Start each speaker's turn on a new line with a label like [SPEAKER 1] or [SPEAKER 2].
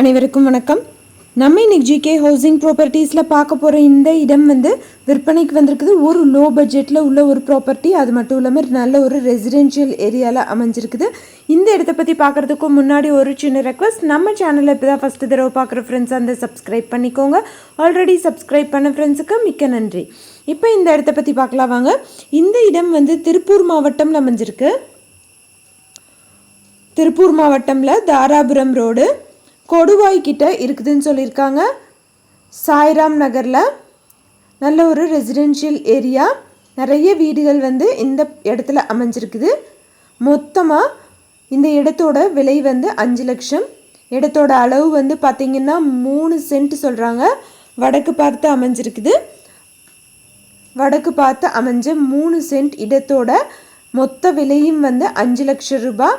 [SPEAKER 1] அனைவருக்கும் வணக்கம். நம்ம இன்னைக்கு ஜிகே ஹவுசிங் ப்ராப்பர்ட்டிஸில் பார்க்க போகிற இந்த இடம் வந்து விற்பனைக்கு வந்திருக்குது. ஒரு லோ பட்ஜெட்டில் உள்ள ஒரு ப்ராப்பர்ட்டி அது மட்டும் இல்லாமல் நல்ல ஒரு ரெசிடென்ஷியல் ஏரியாவில் அமைஞ்சிருக்குது. இந்த இடத்த பற்றி பார்க்குறதுக்கு முன்னாடி ஒரு சின்ன ரெக்வஸ்ட் நம்ம சேனலில் இப்போ தான் ஃபஸ்ட்டு தடவை பார்க்குற ஃப்ரெண்ட்ஸ் அந்த சப்ஸ்கிரைப் பண்ணிக்கோங்க. ஆல்ரெடி சப்ஸ்கிரைப் பண்ண ஃப்ரெண்ட்ஸுக்கு மிக்க நன்றி. இப்போ இந்த இடத்த பற்றி பார்க்கலாம் வாங்க. இந்த இடம் வந்து திருப்பூர் மாவட்டம்ல அமைஞ்சிருக்கு. திருப்பூர் மாவட்டம்ல தாராபுரம் ரோடு. கொடுவாய் கிட்ட இருக்குதுன்னு சொல்லியிருக்காங்க. சாய்ராம் நகரில் நல்ல ஒரு ரெசிடென்ஷியல் ஏரியா நிறைய வீடுகள் வந்து இந்த இடத்துல அமைஞ்சிருக்குது. மொத்தமாக இந்த இடத்தோட விலை வந்து அஞ்சு லட்சம். இடத்தோட அளவு வந்து பார்த்திங்கன்னா மூணு சென்ட் சொல்கிறாங்க வடக்கு பார்த்து அமைஞ்சிருக்குது. வடக்கு பார்த்து அமைஞ்ச மூணு சென்ட் இடத்தோட மொத்த விலையும் வந்து அஞ்சு லட்சம் ரூபாய்.